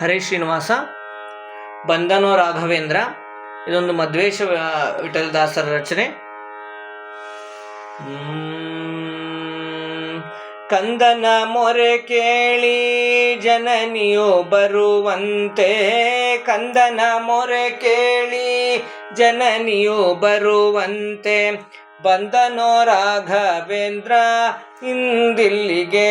ಹರೇ ಶ್ರೀನಿವಾಸ, ಬಂಧನೋ ರಾಘವೇಂದ್ರ, ಇದೊಂದು ಮಧ್ವೇಶ ವಿಠಲದಾಸರ ರಚನೆ. ಕಂದನ ಮೊರೆ ಕೇಳಿ ಜನನಿಯು ಬರುವಂತೆ. ಕಂದನ ಮೊರೆ ಕೇಳಿ ಜನನಿಯು ಬರುವಂತೆ. ಬಂದನೋ ರಾಘವೇಂದ್ರ, ಇಂದಿಲ್ಲಿಗೆ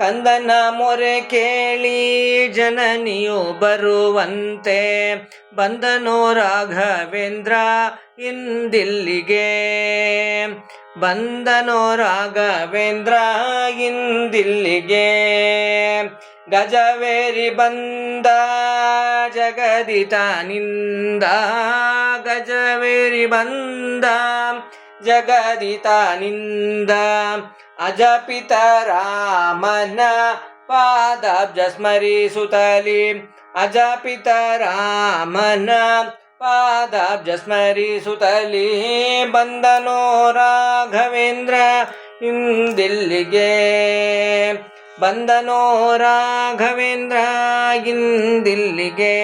ಕಂದನ ಮೊರೆ ಕೇಳಿ ಜನನಿಯು ಬರುವಂತೆ. ಬಂದನೋ ರಾಘವೇಂದ್ರ ಇಂದಿಲ್ಲಿಗೆ. ಬಂದನೋ ರಾಘವೇಂದ್ರ ಇಂದಿಲ್ಲಿಗೆ. ಗಜವೇರಿ ಬಂದ ಜಗದಿತನಿಂದ ಗಜವೇರಿ ಬಂದ ಜಗದಿತನಿಂದ ಅಜಪಿತ ರಾಮನ ಪಾದಾಬ್ಜ ಸ್ಮರಿಸುತ್ತಲಿ ಅಜಪಿತ ರಾಮನ ಪಾದಾಬ್ಜ ಸ್ಮರಿಸುತ್ತಲಿ ಬಂದನೋ ರಾಘವೇಂದ್ರ ಇಂದಿಲ್ಲಿಗೆ. ಬಂದನೋ ರಾಘವೇಂದ್ರ ಇಂದಿಲ್ಲಿಗೆ.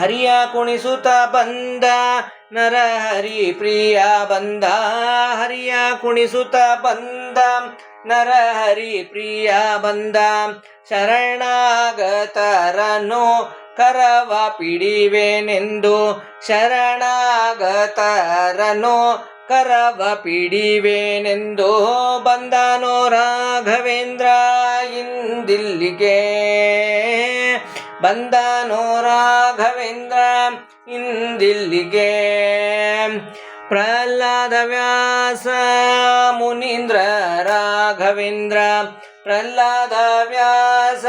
ಹರಿಯ ಕುಣಿಸುತ ಬಂದ, ನರ ಹರಿ ಪ್ರಿಯ ಬಂದ. ಹರಿಯ ಕುಣಿಸುತ್ತ ಬಂದ, ನರ ಹರಿ ಪ್ರಿಯ ಬಂದ. ಶರಣಾಗತರನು ಕರವ ಪಿಡಿವೆನೆಂದು ಶರಣಾಗತರನು ಕರವ ಪಿಡಿವೆನೆಂದು ಬಂದನೋ ರಾಘವೇಂದ್ರ ಇಂದಿಲ್ಲಿಗೆ. ಬಂದನೋ ರಾಘವೇಂದ್ರ ಇಂದಿಲ್ಲಿಗೆ. ಪ್ರಹ್ಲಾದ ವ್ಯಾಸ ಮುನೀಂದ್ರ ರಾಘವೇಂದ್ರ. ಪ್ರಹ್ಲಾದ ವ್ಯಾಸ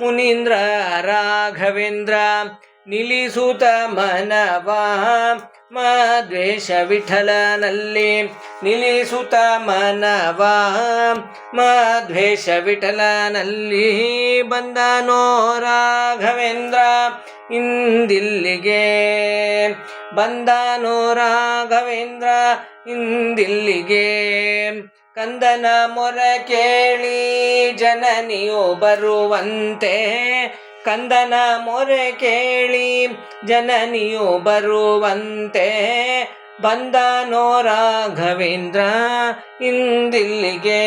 ಮುನೀಂದ್ರ ರಾಘವೇಂದ್ರ. ನಿಲ್ಲಿಸುತ್ತ ಮನವ ಮದ್ವೇಷ ವಿಠಲನಲ್ಲಿ ನಿಲ್ಲಿಸುತ್ತ ಮನವ ಮದ್ವೇಷ ವಿಠಲನಲ್ಲಿ ಬಂದನೋ ರಾಘವೇಂದ್ರ ಇಂದಿಲ್ಲಿಗೆ. ಬಂದನೋ ರಾಘವೇಂದ್ರ ಇಂದಿಲ್ಲಿಗೆ. ಕಂದನ ಮೊರ ಕೇಳಿ ಜನನಿಯು ಬರುವಂತೆ ಕಂದನ ಮೊರೆ ಕೇಳಿ ಜನನಿಯು ಬರುವಂತೆ ಬಂದನೋ ರಾಘವೇಂದ್ರ ಇಂದಿಲ್ಲಿಗೆ.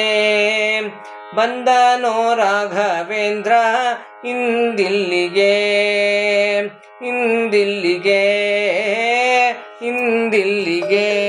ಬಂದನೋ ರಾಘವೇಂದ್ರ ಇಂದಿಲ್ಲಿಗೆ. ಇಂದಿಲ್ಲಿಗೆ. ಇಂದಿಲ್ಲಿಗೆ.